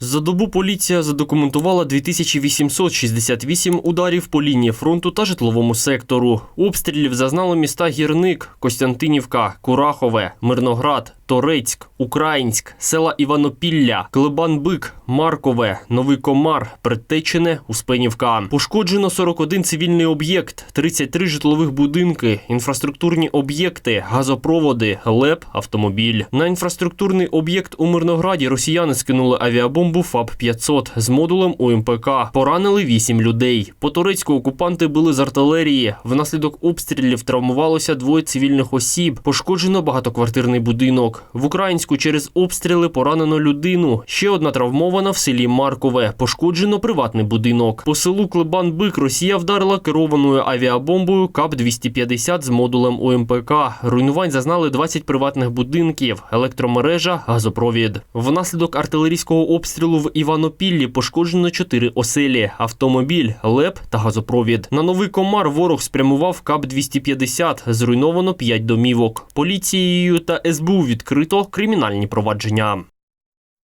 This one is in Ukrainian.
За добу поліція задокументувала 2868 ударів по лінії фронту та житловому сектору. Обстрілів зазнали міста Гірник, Костянтинівка, Курахове, Мирноград, Торецьк, Українськ, села Іванопілля, Клебан-Бик, Маркове, Новий Комар, Предтечине, Успенівка. Пошкоджено 41 цивільний об'єкт, 33 житлових будинки, інфраструктурні об'єкти, газопроводи, ЛЕП, автомобіль. На інфраструктурний об'єкт у Мирнограді росіяни скинули авіабомбу ФАБ-500 з модулем УМПК. Поранили 8 людей. По Турецьку окупанти били з артилерії. Внаслідок обстрілів травмувалося двоє цивільних осіб. Пошкоджено багатоквартирний будинок. В Українську через обстріли поранено людину. Ще одна травмована в селі Маркове. Пошкоджено приватний будинок. По селу Клебан-Бик Росія вдарила керованою авіабомбою КАП-250 з модулем УМПК. Руйнувань зазнали 20 приватних будинків, електромережа, газопровід. Внаслідок артилерійського обстрілу в Іванопіллі пошкоджено чотири оселі, автомобіль, ЛЕП та газопровід. На новий комар ворог спрямував КАП-250, зруйновано 5 домівок. Поліцією та СБУ відкрито кримінальні провадження.